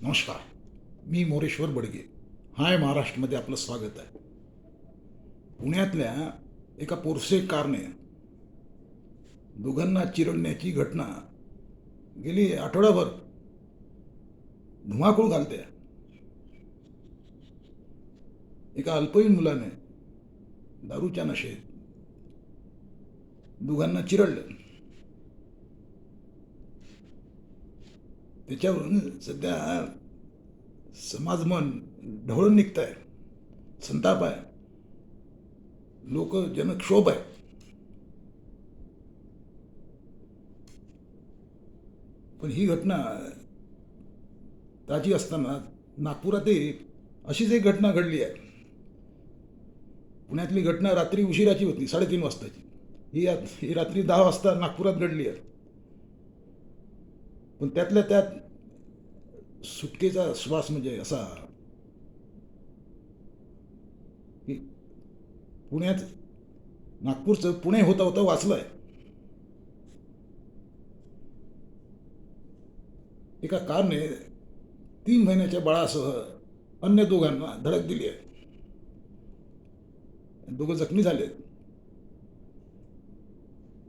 नमस्कार. मी मोरेश्वर बडगे. हाय महाराष्ट्रमध्ये आपलं स्वागत आहे. पुण्यातल्या एका पोरसे कारने दोघांना चिरडण्याची घटना गेली आठवडाभर धुमाकूळ घालते. एका अल्पवयीन मुलाने दारूच्या नशेत दोघांना चिरडलं. त्याच्यावरून सध्या समाजमन ढवळून निघत आहे संताप आहे. लोक जनक्षोभ आहे. पण ही घटना ताजी असताना नागपुरातही अशीच एक घटना घडली आहे. पुण्यातली घटना रात्री उशिराची होती साडेतीन वाजताची. ही ही रात्री दहा वाजता नागपुरात घडली आहे. पण त्यातल्या त्यात सुटकेचा श्वास म्हणजे असा की पुण्यात नागपूरचं पुणे होता होता वाचलंय. एका कारने तीन महिन्याच्या बाळासह अन्य दोघांना धडक दिली आहे दोघं जखमी झाले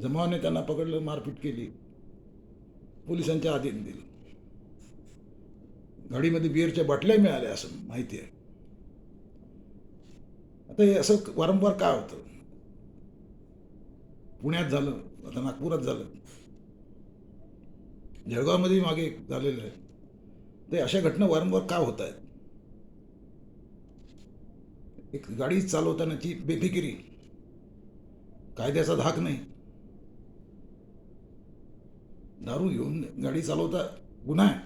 जमावाने त्यांना पकडलं मारपीट केली. पोलिसांच्या अधीन दिलं. गाडीमध्ये बिअरच्या बाटल्या मिळाल्या असं माहिती आहे. आता हे असं वारंवार का होतं? पुण्यात झालं आता नागपुरात झालं. जळगावमध्ये मागे झालेलं आहे. ते अशा घटना वारंवार का होत आहेत? एक गाडी चालवतानाची बेफिकिरी कायद्याचा धाक नाही. दारू घेऊन गाडी चालवता गुन्हा आहे.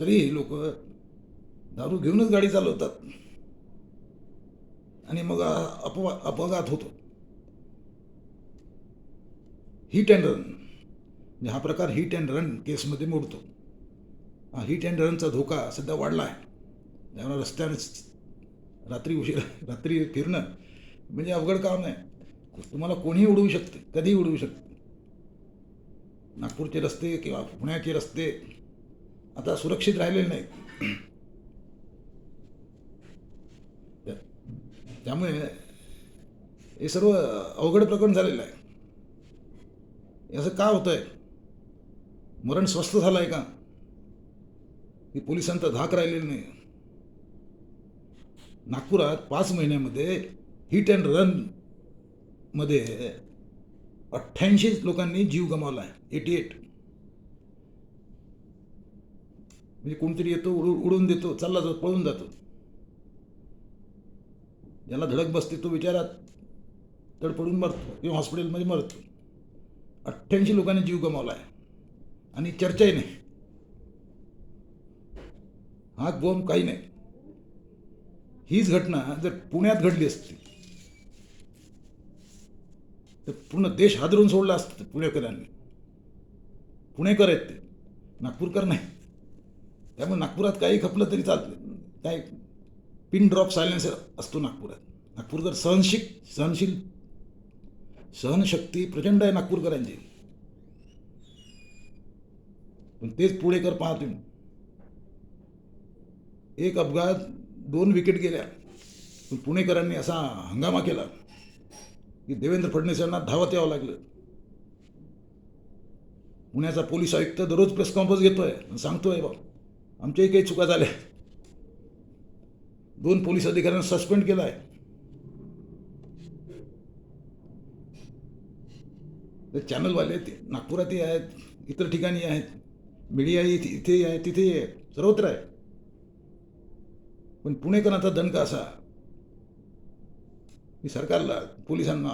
तरी लोक दारू घेऊनच गाडी चालवतात. आणि मग अपवा अपघात होतो. हिट अँड रन म्हणजे हा प्रकार हिट अँड रन केसमध्ये मोडतो. हा हिट अँड रनचा धोका सध्या वाढला आहे. त्यामुळे रस्त्याने रात्री उशीर रात्री फिरणं म्हणजे अवघड काम नाही तुम्हाला कोणीही उडवू शकते कधीही उडवू शकते. नागपूरचे रस्ते किंवा पुण्याचे रस्ते आता सुरक्षित राहिलेले नाहीत. त्यामुळे हे सर्व अवघड प्रकरण झालेलं आहे. असं का होतं आहे मरण स्वस्त झालं आहे का की पोलिसांचा धाक राहिलेला नाही. नागपुरात पाच महिन्यामध्ये हिट अँड रन मध्ये अठ्ठ्याऐंशी लोकांनी जीव गमावला आहे एटी एट म्हणजे कोणतरी येतो उडून देतो चालला जातो पळून जातो. ज्याला धडक बसते तो विचारात तडपडून मरतो किंवा हॉस्पिटलमध्ये मरतो. अठ्ठ्याऐंशी लोकांनी जीव गमावला आहे आणि चर्चाही नाही. हा बोंब काही नाही. हीच घटना जर पुण्यात घडली असती तर पूर्ण देश हादरून सोडला असतं पुणेकरांनी. पुणेकर आहेत ते. नागपूरकर नाही. त्यामुळे नागपुरात काही खपलं तरी चालतं. काय पिन ड्रॉप सायलेन्सर असतो नागपुरात. नागपूरकर सहनशील सहनशील. सहनशक्ती प्रचंड आहे नागपूरकरांची. पण तेच पुणेकर पाहतो एक अपघात दोन विकेट गेल्या. पण पुणेकरांनी असा हंगामा केला. की देवेंद्र फडणवीस यांना धावत यावं लागलं. पुण्याचा पोलीस आयुक्त दररोज प्रेस कॉन्फरन्स घेतोय सांगतोय बा आमच्याही काही चुका झाल्या. दोन पोलीस अधिकाऱ्यांना सस्पेंड केलं आहे ते चॅनलवाले ते नागपुरातही आहेत इतर ठिकाणी आहेत मीडियाही इथेही आहे तिथेही आहे सर्वत्र आहे. पण पुणेकरांचा दणका असा की सरकारला पोलिसांना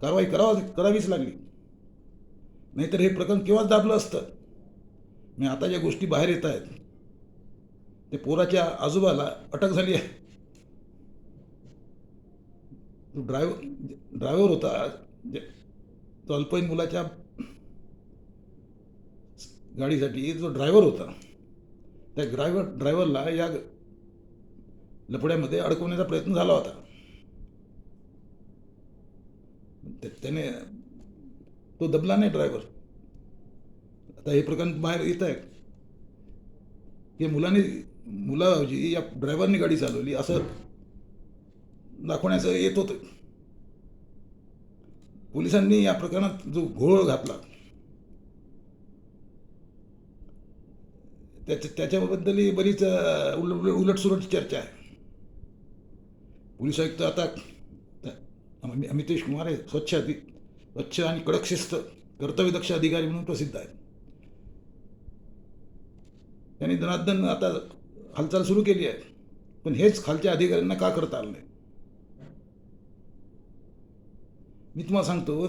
कारवाई करावा करावीच लागली. नाहीतर हे प्रकरण केव्हाच दाबलं असतं? मी आता ज्या गोष्टी बाहेर येत आहेत ते पोराच्या आजोबाला अटक झाली आहे. तो ड्रायव्हर ड्रायव्हर होता जे तो अल्पवयीन मुलाच्या गाडीसाठी जो ड्रायव्हर होता त्या ड्रायव्हर ड्रायव्हरला या लफड्यामध्ये अडकवण्याचा प्रयत्न झाला होता त्या- त्याने तो दबला नाही ड्रायव्हर आता हे प्रकरण बाहेर येत आहे. की मुलाने मुलाऐवजी या ड्रायव्हरने गाडी चालवली असं दाखवण्याचं येत होतं. पोलिसांनी या प्रकरणात जो घोळ घातला त्याच्या त्याच्याबद्दलही बरीच उलट उल उलटसुलट चर्चा आहे. पोलीस आयुक्त आता अमितेश कुमार हे स्वच्छ अधि स्वच्छ आणि कडक शिस्त कर्तव्यदक्ष अधिकारी म्हणून प्रसिद्ध आहेत त्यांनी धनादन आता हालचाल सुरू केली आहे पण हेच खालच्या अधिकाऱ्यांना का करता आलं नाही मी तुम्हाला सांगतो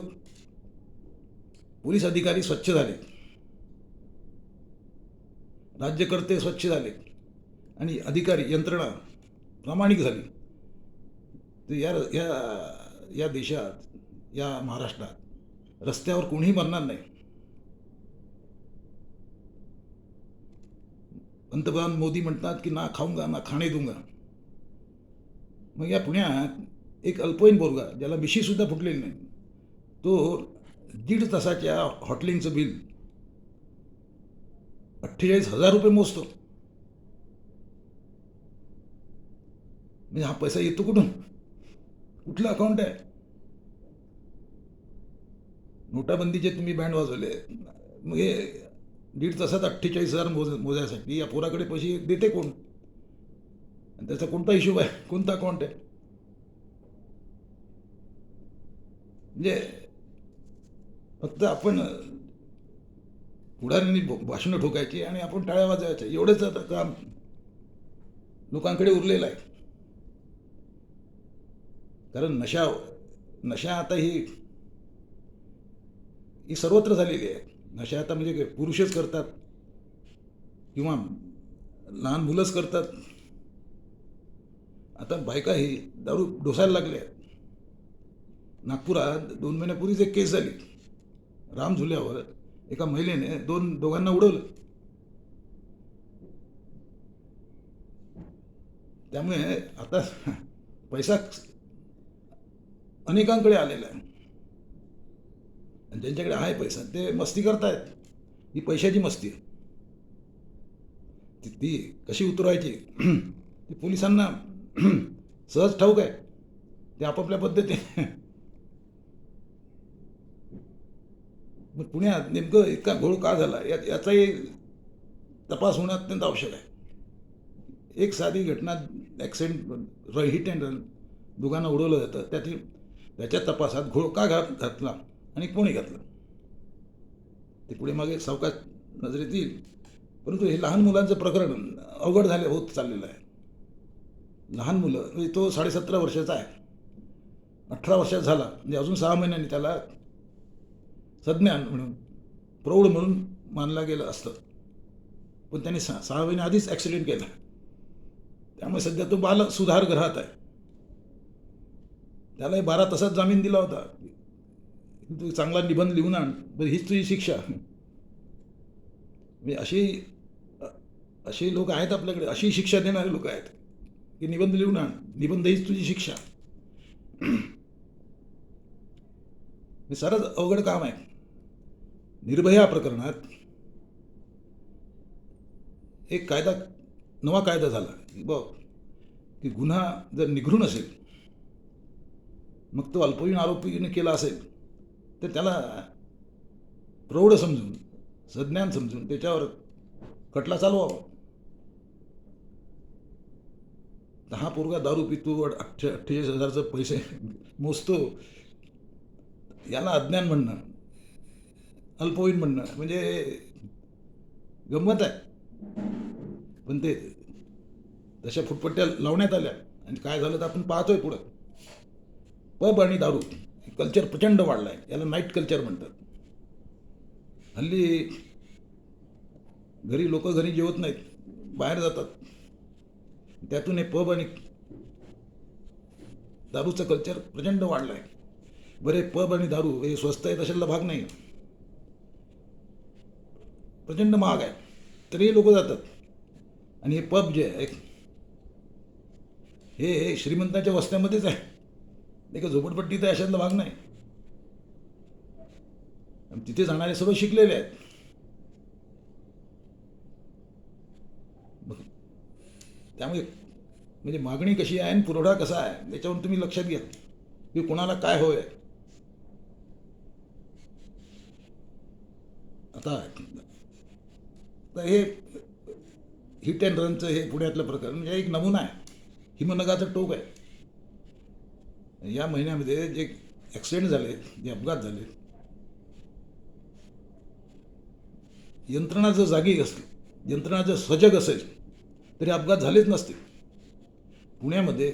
पोलीस अधिकारी स्वच्छ झाले राज्यकर्ते स्वच्छ झाले आणि अधिकारी यंत्रणा प्रामाणिक झाली तर या या या देशात या महाराष्ट्रात रस्त्यावर कोणीही मरणार नाही. पंतप्रधान मोदी म्हणतात की ना खाऊंगा ना खाणे दूंगा. मग या पुण्यात एक अल्पवयीन बोरगा ज्याला मिशीसुद्धा फुटलेली नाही तो दीड तासाच्या हॉटलिंगचं बिल अठ्ठेचाळीस हजार रुपये मोजतो. म्हणजे हा पैसा येतो कुठून? कुठलं अकाउंट आहे? नोटाबंदीचे तुम्ही बँड वाजवले. मग हे दीड तासात अठ्ठेचाळीस हजार मोज मोजायसाठी या पोराकडे पैसे देते कोण? आणि त्याचा कोणता हिशोब आहे? कोणता अकाउंट आहे? म्हणजे फक्त आपण पुढाऱ्यांनी भाषणं ठोकायची आणि आपण टाळ्या वाजवायच्या. एवढंच आता काम लोकांकडे उरलेलं आहे. कारण नशा नशा आता ही ही सर्वत्र झालेली आहे. नशा आता म्हणजे पुरुषच करतात किंवा लहान मुलंच करतात. आता बायका ही दारू डोसायला लागल्या. आहेत नागपुरात दोन महिन्यापूर्वीच एक केस झाली. राम झुल्यावर एका महिलेने दोन दोघांना उडवलं. त्यामुळे आता पैसा अनेकांकडे आलेलं आहे. आणि ज्यांच्याकडे आहे पैसा. ते मस्ती करतायत. ही पैशाची मस्ती आहे. ती ती कशी उतरवायची? ती पोलिसांना सहज ठाऊक आहे. ते आपापल्या पद्धतीने. मग पुण्यात नेमकं इतका घोळ का झाला? या याचाही तपास होणं अत्यंत आवश्यक आहे. एक साधी घटना ॲक्सिडेंट हिट अँड रन दोघांना उडवलं जातं. त्यातील त्याच्या तपासात घोळ का घात घातला आणि कोणी घातलं? ते पुढे मागे सावकाश नजरेत येईल. परंतु हे लहान मुलांचं प्रकरण अवघड झाले होत चाललेलं आहे. लहान मुलं म्हणजे तो साडेसतरा वर्षाचा आहे. अठरा वर्षात झाला. म्हणजे अजून सहा महिन्यांनी त्याला सज्ञान म्हणून प्रौढ म्हणून मानला गेलं असतं. पण त्याने सहा सहा महिने आधीच ॲक्सिडेंट केला. त्यामुळे सध्या तो बाल सुधारगृहात आहे. त्यालाही बारा तासात जामीन दिला होता. तू चांगला निबंध लिहून आण. बरं हीच तुझी शिक्षा. म्हणजे अशी असे लोक आहेत आपल्याकडे. अशी शिक्षा देणारे लोक आहेत. की निबंध लिहून आण. निबंध हीच तुझी शिक्षा. हे सरच अवघड काम आहे. निर्भया प्रकरणात एक कायदा नवा कायदा झाला. की बघ की गुन्हा जर निघून असेल मग तो अल्पवयीन आरोपीने केला असेल तर त्याला प्रौढ समजून सज्ञान समजून त्याच्यावर खटला चालवावा. दहा पोरगा दारू पितो अठ्ठे अठ्ठेचाळीस हजारचं पैसे मोजतो. याला अज्ञान म्हणणं अल्पवयीन म्हणणं म्हणजे गंमत आहे. पण ते तशा फुटपट्ट्या लावण्यात आल्या आणि काय झालं तर आपण पाहतोय पुढं. पब आणि दारू कल्चर प्रचंड वाढलं आहे याला नाईट कल्चर म्हणतात. हल्ली घरी लोक घरी जेवत नाहीत बाहेर जातात. त्यातून हे पब आणि दारूचं कल्चर प्रचंड वाढलं आहे बरे पब आणि दारू हे स्वस्त आहेत अशाला भाग नाही. प्रचंड महाग आहे. तरीही लोक जातात. आणि हे पब जे आहे हे श्रीमंतांच्या वस्त्यामध्येच आहे. देखील झोपडपट्टी तर अशांत भाग नाही. तिथे जाणारे सर्व शिकलेले आहेत. त्यामुळे म्हणजे मागणी कशी आहे आणि पुरवठा कसा आहे त्याच्यावर तुम्ही लक्षात घ्या. की कोणाला काय होय आता तर हे हिट अँड रनचं हे पुण्यातलं प्रकरण म्हणजे एक नमुना आहे. हिमनगाचं टोक आहे. या महिन्यामध्ये जे ॲक्सिडेंट झाले जे अपघात झाले यंत्रणा जर जागी असली यंत्रणा जर सजग असेल तरी अपघात झालेच नसते पुण्यामध्ये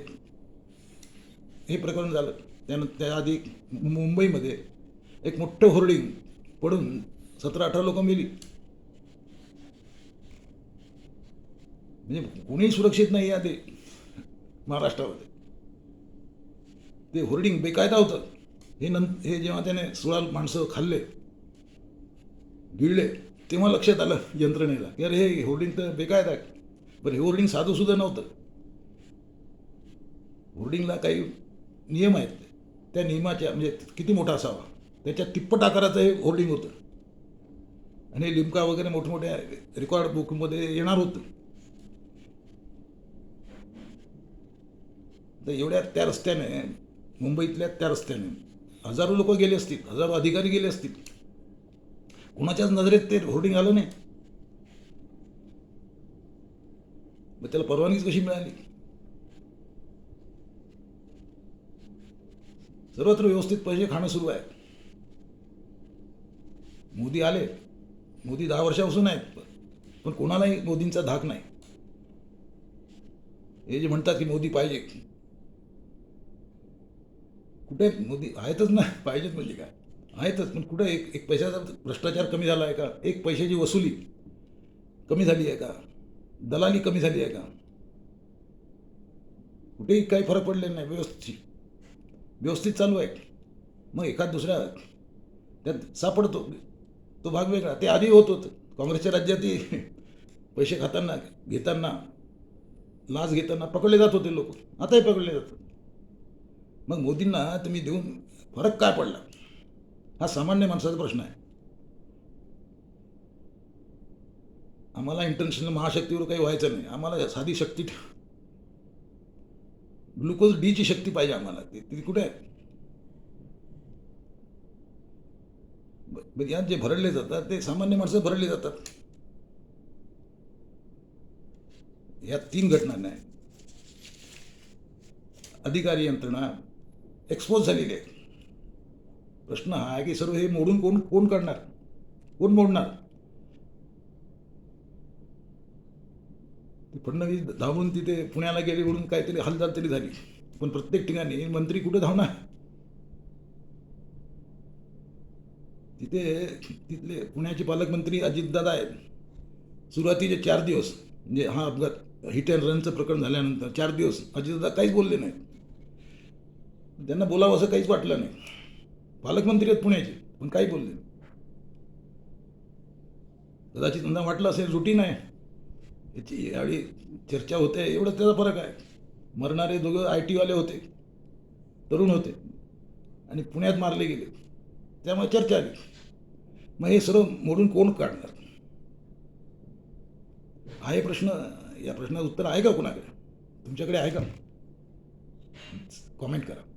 हे प्रकरण झालं. त्यानं त्याआधी मुंबईमध्ये एक मोठं होर्डिंग पडून सतरा अठरा लोक मेली. म्हणजे कोणीही सुरक्षित नाही आहे ते महाराष्ट्रामध्ये. ते होर्डिंग बेकायदा होतं. हे नं हे जेव्हा त्याने सोळा माणसं खाल्ले गिळले तेव्हा लक्षात आलं यंत्रणेला की अरे हे होर्डिंग तर बेकायदा आहे. बरं हे होर्डिंग साधूसुद्धा नव्हतं. होर्डिंगला काही नियम आहेत. त्या नियमाच्या म्हणजे किती मोठा असावा. त्याच्या तिप्पट आकाराचं हे होर्डिंग होतं. आणि लिमका वगैरे मोठमोठ्या रेकॉर्ड बुकमध्ये येणार होतं. तर एवढ्या त्या रस्त्याने मुंबईतल्या त्या रस्त्याने. हजारो लोक गेले असतील हजारो अधिकारी गेले असतील. कोणाच्याच नजरेत ते होर्डिंग आलं नाही. मग त्याला परवानगीच कशी मिळाली? सर्वत्र व्यवस्थित पैसे खाणं सुरू आहे. मोदी आले. मोदी दहा वर्षापासून आहेत पण कोणालाही मोदींचा धाक नाही. हे जे म्हणतात की मोदी पाहिजे कुठे मोदी? आहेतच ना पाहिजेत म्हणजे काय? आहेतच पण कुठे एक एक पैशाचा भ्रष्टाचार कमी झाला आहे का? एक पैशाची वसुली कमी झाली आहे का? दलाली कमी झाली आहे का? कुठेही काही फरक पडलेला नाही व्यवस्थित. व्यवस्थित चालू आहे. मग एखाद दुसऱ्या त्यात सापडतो. तो भाग वेगळा. ते आधी होत होतं. काँग्रेसच्या राज्यातही पैसे खाताना घेताना लाच घेताना पकडले जात होते लोक. आताही पकडले जातात. मग मोदींना तुम्ही देऊन फरक काय पडला? हा सामान्य माणसाचा प्रश्न आहे. आम्हाला इंटरनॅशनल महाशक्तीवर काही व्हायचं नाही. आम्हाला साधी शक्ती ग्लुकोज डीची शक्ती पाहिजे आम्हाला. ती ती कुठे आहे? यात जे भरडले जातात ते सामान्य माणसं भरडले जातात. यात तीन घटना नाही अधिकारी यंत्रणा एक्सपोज झालेली आहे प्रश्न हा आहे की सर्व हे मोडून कोण कोण काढणार? कोण मोडणार? फडणवीस धावून तिथे पुण्याला गेले म्हणून काहीतरी हालचाल तरी झाली. पण प्रत्येक ठिकाणी मंत्री कुठे धावणार? तिथे तिथले पुण्याचे पालकमंत्री अजितदादा आहेत. सुरुवातीचे चार दिवस म्हणजे हा अपघात हिट अँड रनचं प्रकरण झाल्यानंतर चार दिवस अजितदादा काहीच बोलले नाही त्यांना बोलावं असं काहीच वाटलं नाही. पालकमंत्री आहेत पुण्याचे पण काही बोलले नाही. कदाचित त्यांना वाटलं असेल रुटीन आहे. याची यावेळी चर्चा होते एवढंच त्याचा फरक आहे. मरणारे दोघं आय टीवाले होते तरुण होते आणि पुण्यात मारले गेले. त्यामुळे चर्चा आली. मग हे सर्व मोडून कोण काढणार? आहे प्रश्न या प्रश्नाचं उत्तर आहे का कोणाकडे? तुमच्याकडे आहे का? कॉमेंट करा.